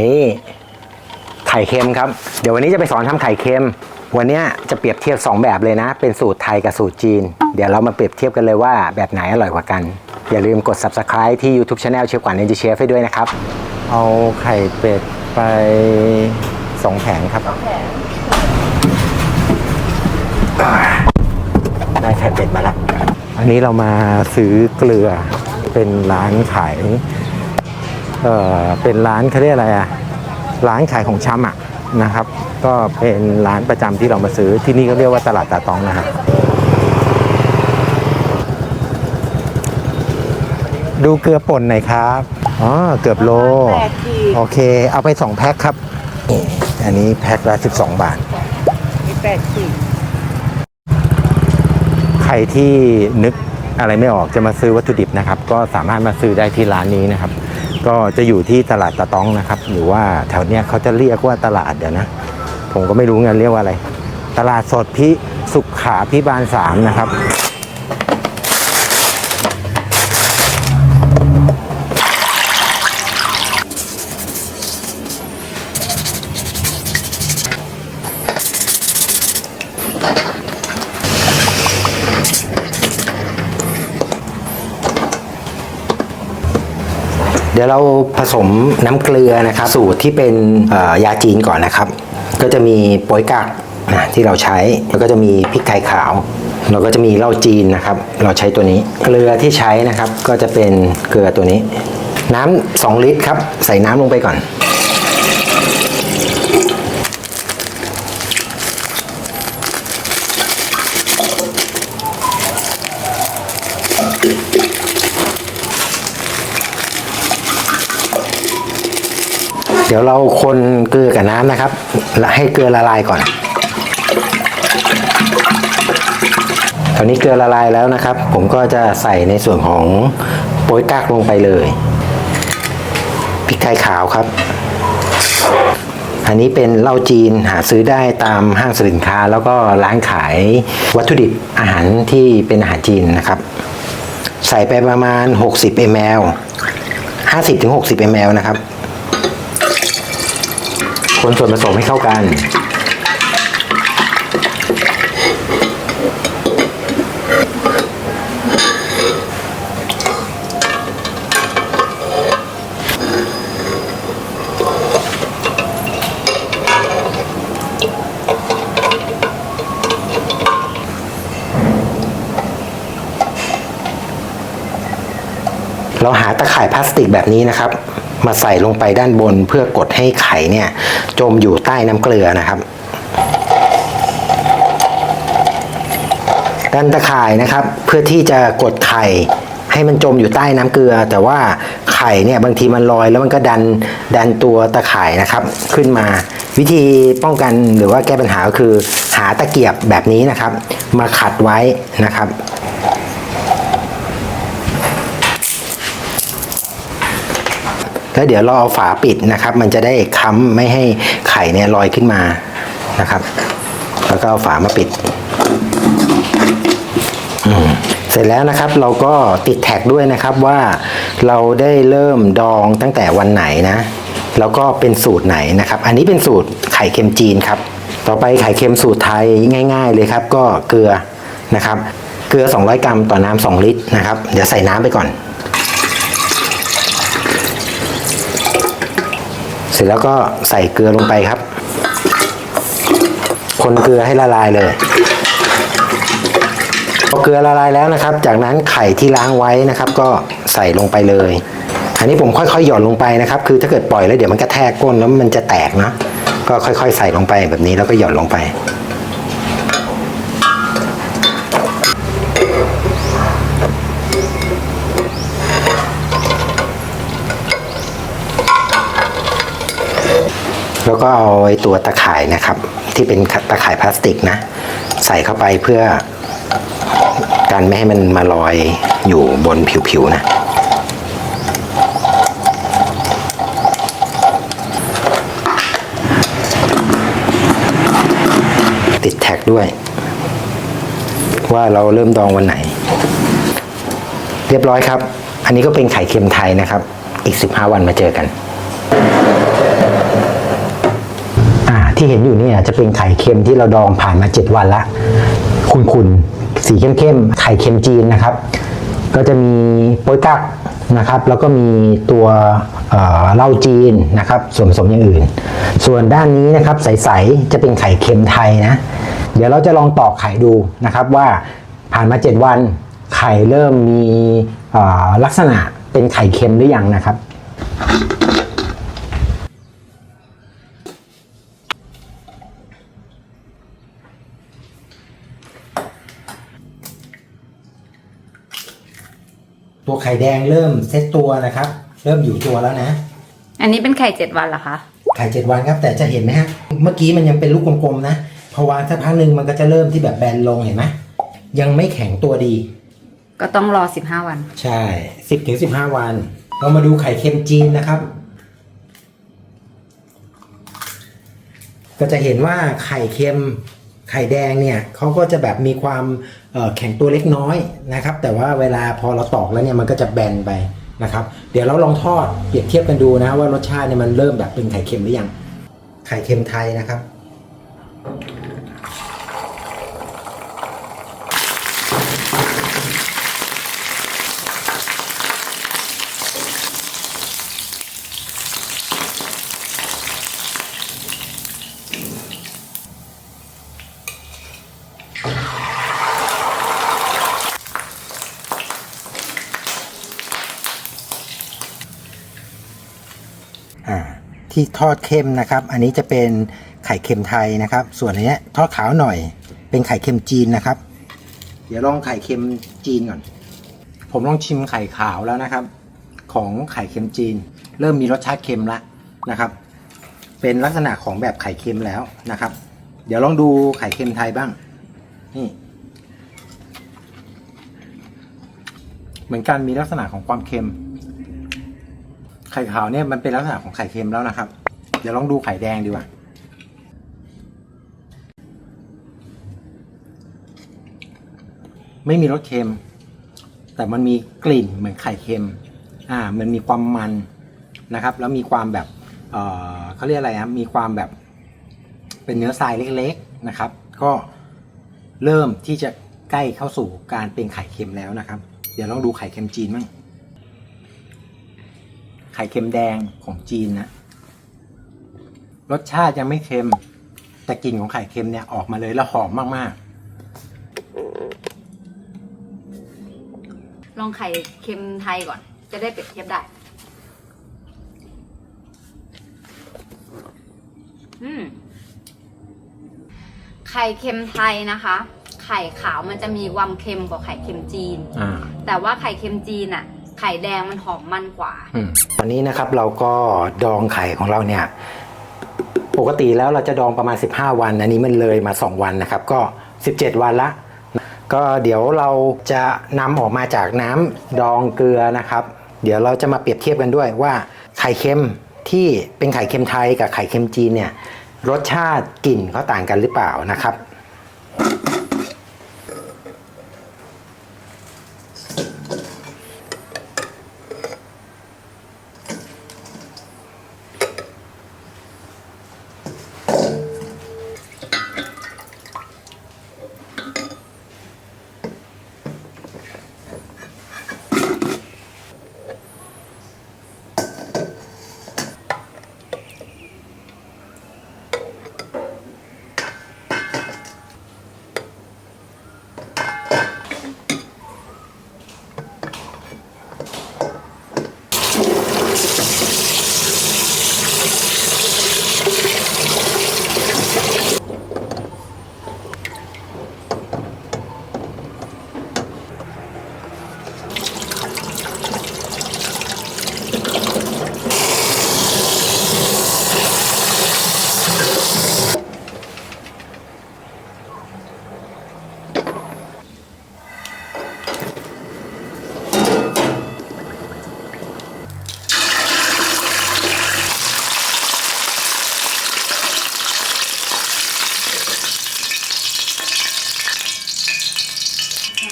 นี่ไข่เค็มครับ เดี๋ยววันนี้จะไปสอนทำไข่เค็ม วันนี้จะเปรียบเทียบ 2 แบบเลยนะ เป็นสูตรไทยกับสูตรจีน เดี๋ยวเรามาเปรียบเทียบกันเลยว่าแบบไหนอร่อยกว่ากัน อย่าลืมกด subscribe ที่ YouTube Channel เชฟกว่าเนจิเชฟให้ด้วยนะครับ เอาไข่เป็ดไป 2 แผงครับได้ไข่เป็ดมาแล้ว อันนี้เรามาซื้อเกลือเป็นร้านขาย เอ่อเป็นร้านเขาเรียกอะไรอะร้านขายของชำอะนะครับ ก็เป็นร้านประจำที่เรามาซื้อที่นี่ก็เรียกว่าตลาดตาตองนะครับดูเกลือป่นหน่อยครับอ๋อเกือบโลแปดขีดโอเค เอาไป2แพ็คครับนี่อันนี้แพ็คละ12บาทมีแปดขีดใครที่นึกอะไรไม่ออกจะมาซื้อวัตถุดิบนะครับ ก็สามารถมาซื้อได้ที่ร้านนี้นะครับ ก็จะอยู่ที่ตลาดตะต้องนะครับ หรือว่าแถวเนี้ยเขาจะเรียกว่าตลาดเดี๋ยวนะ ผมก็ไม่รู้งานเรียกว่าอะไร ตลาดสดพิสุขขาพิบาลสามนะครับ เดี๋ยวเราผสมน้ำเกลือนะครับสูตรที่เป็นยาจีนก่อนนะครับ ก็จะมีโป๊ยกักนะที่เราใช้แล้วก็จะมีพริกไทยขาวแล้วก็จะมีเหล้าจีนนะครับ เราใช้ตัวนี้เกลือที่ใช้นะครับ ก็จะเป็นเกลือตัวนี้ น้ำ2ลิตรครับ ใส่น้ำลงไปก่อน เดี๋ยวเราคนเกลือกับน้ำนะครับ ให้เกลือละลายก่อน ตอนนี้เกลือละลายแล้วนะครับ ผมก็จะใส่ในส่วนของโป๊ยกักลงไปเลยพริกไทยขาวครับ อันนี้เป็นเหล้าจีนหาซื้อได้ตามห้างสินค้า แล้วก็ร้านขายวัตถุดิบอาหารที่เป็นอาหารจีนนะครับ ใส่ไปประมาณ 60 ml 50-60 ml นะครับ คนส่วนผสมให้เข้ากัน เราหาตะ ข่ายพลาสติกแบบนี้นะครับ มาใส่ลงไปด้านบนเพื่อกดให้ไข่เนี่ยจมอยู่ใต้น้ำเกลือนะครับด้านตะข่ายนะครับ เพื่อที่จะกดไข่ให้มันจมอยู่ใต้น้ำเกลือ แต่ว่าไข่เนี่ยบางทีมันลอยแล้วมันก็ดันดันตัวตะข่ายนะครับ ขึ้นมาวิธีป้องกันหรือว่าแก้ปัญหาก็คือหาตะเกียบแบบนี้นะครับ มาขัดไว้นะครับ แล้วเดี๋ยวเราเอาฝาปิดนะครับ มันจะได้ค้ำไม่ให้ไข่เนี่ยลอยขึ้นมานะครับ แล้วก็เอาฝามาปิดอืมเสร็จแล้วนะครับเราก็ติดแท็กด้วยนะครับว่าเราได้เริ่มดองตั้งแต่วันไหนนะแล้วก็เป็นสูตรไหนนะครับ อันนี้เป็นสูตรไข่เค็มจีนครับ ต่อไปไข่เค็มสูตรไทยง่าย ๆ เลยครับ ก็เกลือนะครับ เกลือ 200 กรัมต่อน้ำ2ลิตรนะครับ เดี๋ยวใส่น้ำไปก่อน เสร็จแล้วก็ใส่เกลือลงไปครับ คนเกลือให้ละลายเลยพอเกลือละลายแล้วนะครับ จากนั้นไข่ที่ล้างไว้นะครับ ก็ใส่ลงไปเลย อันนี้ผมค่อยๆหย่อนลงไปนะครับ คือถ้าเกิดปล่อยแล้วเดี๋ยวมันกระแทกก้นแล้วมันจะแตกนะก็ค่อยๆ ใส่ลงไปแบบนี้แล้วก็หย่อนลงไป แล้วก็เอาไอ้ตัวตะข่ายนะครับ ที่เป็นตะข่ายพลาสติกนะ ใส่เข้าไปเพื่อการไม่ให้มันมาลอยอยู่บนผิวๆนะติดแท็กด้วย ว่าเราเริ่มดองวันไหน เรียบร้อยครับ อันนี้ก็เป็นไข่เค็มไทยนะครับ อีก 15 วันมาเจอกัน ที่เห็นอยู่เนี่ยจะเป็นไข่เค็มที่เราดองผ่านมา 7 วันละคุณๆสีเข้มๆไข่เค็มจีนนะครับ ก็จะมีโป๊ยกักนะครับ แล้วก็มีตัวเหล้าจีนนะครับส่วนผสมอย่างอื่น ส่วนด้านนี้นะครับใสๆจะเป็นไข่เค็มไทยนะ เดี๋ยวเราจะลองตอกไข่ดูนะครับว่าผ่านมา 7 วันไข่เริ่มมีลักษณะเป็นไข่เค็มหรือยังนะครับ ตัวไข่แดงเริ่มเซตตัวนะครับ เริ่มอยู่ตัวแล้วนะ อันนี้เป็นไข่เจ็ดวันเหรอคะไข่เจ็ดวันครับ แต่จะเห็นไหมฮะเมื่อกี้มันยังเป็นลูกกลมๆนะพอวางสักพักหนึ่งมันก็จะเริ่มที่แบบแบนลงเห็นไหมยังไม่แข็งตัวดี ก็ต้องรอสิบห้าวัน ใช่สิบถึงสิบห้าวัน เรามาดูไข่เค็มจีนนะครับ ก็จะเห็นว่าไข่เค็ม ไข่แดงเนี่ยเขาก็จะแบบมีความแข็งตัวเล็กน้อยนะครับ แต่ว่าเวลาพอเราตอกแล้วเนี่ยมันก็จะแบนไปนะครับ เดี๋ยวเราลองทอดเปรียบเทียบกันดูนะว่ารสชาติเนี่ยมันเริ่มแบบเป็นไข่เค็มหรือยังไข่เค็มไทยนะครับ ที่ทอดเข้มนะครับ อันนี้จะเป็นไข่เค็มไทยนะครับ ส่วนอันนี้ทอดขาวหน่อย เป็นไข่เค็มจีนนะครับ เดี๋ยวลองไข่เค็มจีนก่อน ผมลองชิมไข่ขาวแล้วนะครับ ของไข่เค็มจีน เริ่มมีรสชาติเค็มล้วนะครับ เป็นลักษณะของแบบไข่เค็มแล้วนะครับ เดี๋ยวลองดูไข่เค็มไทยบ้าง นี่เหมือนกันมีลักษณะของความเค็ม ไข่ขาวเนี่ยมันเป็นลักษณะของไข่เค็มแล้วนะครับ เดี๋ยวลองดูไข่แดงดีกว่า ไม่มีรสเค็ม แต่มันมีกลิ่นเหมือนไข่เค็ม อ่า มันมีความมันนะครับ แล้วมีความแบบ เออเขาเรียกอะไรครับมีความแบบ เป็นเนื้อทรายเล็กๆนะครับ ก็เริ่มที่จะใกล้เข้าสู่การเป็นไข่เค็มแล้วนะครับ เดี๋ยวลองดูไข่เค็มจีนบ้าง ไข่เค็มแดงของจีนนะรสชาติยังไม่เค็ม แต่กลิ่นของไข่เค็มเนี่ยออกมาเลยแล้วหอมมากลองไข่เค็มไทยก่อน จะได้เปรียบเทียบได้ อืมไข่เค็มไทยนะคะ ไข่ขาวมันจะมีความเค็มกว่าไข่เค็มจีนๆอ่าแต่ว่าไข่เค็มจีนอะ ไข่แดงมันหอมมันกว่า ตอนนี้นะครับเราก็ดองไข่ของเราเนี่ย ปกติแล้วเราจะดองประมาณ 15 วัน อันนี้มันเลยมา 2 วันนะครับ ก็ 17 วันละ ก็เดี๋ยวเราจะนำออกมาจากน้ำดองเกลือนะครับ เดี๋ยวเราจะมาเปรียบเทียบกันด้วยว่าไข่เค็มที่เป็นไข่เค็มไทยกับไข่เค็มจีนเนี่ยรสชาติกลิ่นเขาต่างกันหรือเปล่านะครับ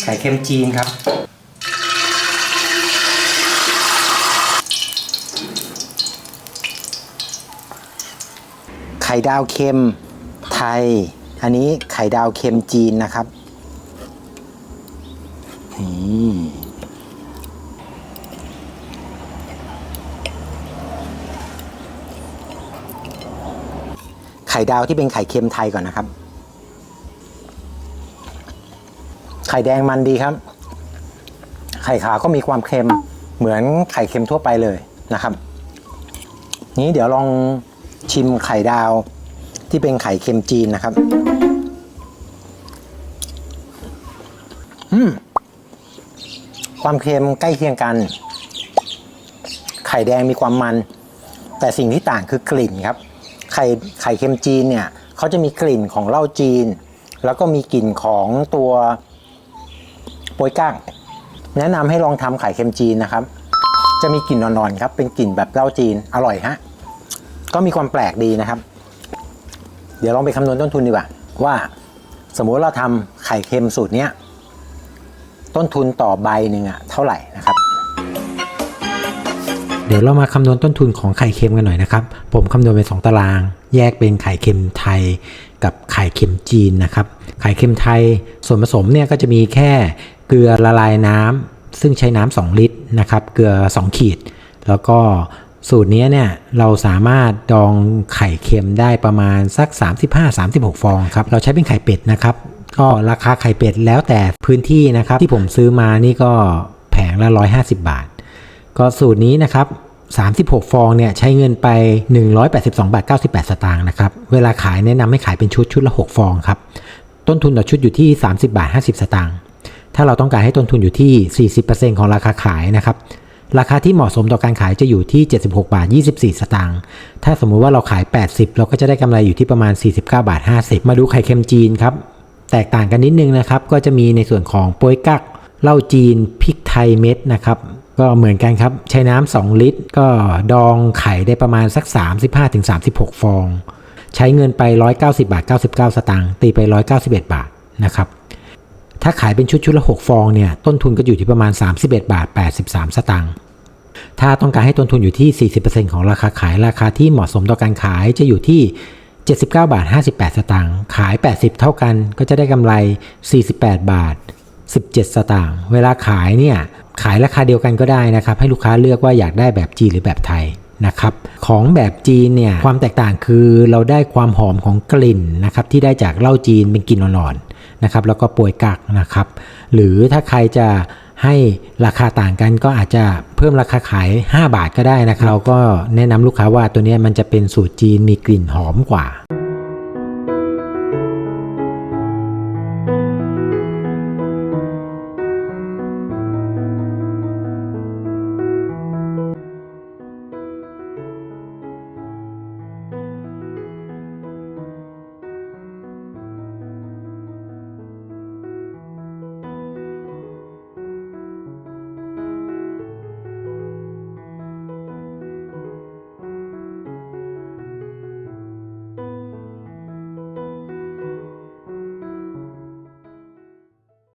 ไข่เค็มจีนครับ ไข่ดาวเค็มไทย อันนี้ไข่ดาวเค็มจีนนะครับนี่ไข่ดาวที่เป็นไข่เค็มไทยก่อนนะครับ ข่แดงมันดีครับ ไข่ขาวก็มีความเค็มเหมือนไข่เค็มทั่วไปเลยนะครับ นี้เดี๋ยวลองชิมไข่ดาวที่เป็นไข่เค็มจีนนะครับ อืม ความเค็มใกล้เคียงกัน ไข่แดงมีความมัน แต่สิ่งที่ต่างคือกลิ่นครับ ไข่ไข่เค็มจีนเนี่ยเขาจะมีกลิ่นของเหล้าจีน แล้วก็มีกลิ่นของตัว โปยก้าง แนะนำให้ลองทำไข่เค็มจีนนะครับ จะมีกลิ่นนอนๆครับ เป็นกลิ่นแบบเหล้าจีนอร่อยฮะก็มีความแปลกดีนะครับ เดี๋ยวลองไปคำนวณต้นทุนดีกว่าว่าสมมุติเราทำไข่เค็มสูตรเนี้ยต้นทุนต่อใบหนึ่งอะเท่าไหร่นะครับ เดี๋ยวเรามาคำนวณต้นทุนของไข่เค็มกันหน่อยนะครับ ผมคำนวณเป็น 2 ตาราง แยกเป็นไข่เค็มไทยกับไข่เค็มจีนนะครับ ไข่เค็มไทยส่วนผสมเนี่ยก็จะมีแค่ เกลือละลายน้ำซึ่งใช้น้ำ2ลิตรนะครับ เกลือ 2 ขีด แล้วก็สูตรนี้เนี่ยเราสามารถดองไข่เค็มได้ประมาณสัก 35-36 ฟองครับเราใช้เป็นไข่เป็ดนะครับ ก็ราคาไข่เป็ดแล้วแต่พื้นที่นะครับ ที่ผมซื้อมานี่ก็แผงละ 150 บาท ก็สูตรนี้นะครับ36 ฟองเนี่ยใช้เงินไป 182 บาท 98 สตางค์นะครับ เวลาขายแนะนำให้ขายเป็นชุดชุดละ 6 ฟองครับ ต้นทุนต่อชุดอยู่ที่ 30 บาท 50 สตางค์ ถ้าเราต้องการให้ต้นทุนอยู่ที่ 40%ของราคาขายนะครับ ราคาที่เหมาะสมต่อการขายจะอยู่ที่ 76 บาท 24 สตางค์ ถ้าสมมุติว่าเราขาย 80 เราก็จะได้กำไรอยู่ที่ประมาณ 49 บาท 50 มาดูไข่เค็มจีนครับ แตกต่างกันนิดนึงนะครับ ก็จะมีในส่วนของโป้ยกักเหล้าจีนพริกไทยเม็ดนะครับ ก็เหมือนกันครับ ใช้น้ำ 2 ลิตร ก็ดองไข่ได้ประมาณสัก 35-36 ฟอง ใช้เงินไป 190 บาท 99 สตางค์ ตีไป 191 บาทนะครับ ถ้าขายเป็นชุดชุดละ 6 ฟองเนี่ยต้นทุนก็อยู่ที่ประมาณ 31 บาท 83 สตางค์ถ้าต้องการให้ต้นทุนอยู่ที่ 40%ของราคาขายราคาที่เหมาะสมต่อการขายจะอยู่ที่ 79 บาท 58 สตางค์ขาย 80 เท่ากันก็จะได้กำไร 48 บาท 17 สตางค์เวลาขายเนี่ยขายราคาเดียวกันก็ได้นะครับ ให้ลูกค้าเลือกว่าอยากได้แบบจีนหรือแบบไทยนะครับของแบบจีนเนี่ยความแตกต่างคือเราได้ความหอมของกลิ่นนะครับที่ได้จากเหล้าจีนเป็นกลิ่นอ่อน นะครับแล้วก็ป่วยกักนะครับ หรือถ้าใครจะให้ราคาต่างกันก็อาจจะเพิ่มราคาขาย 5 บาทก็ได้นะครับเราก็แนะนำลูกค้าว่าตัวนี้มันจะเป็นสูตรจีนมีกลิ่นหอมกว่า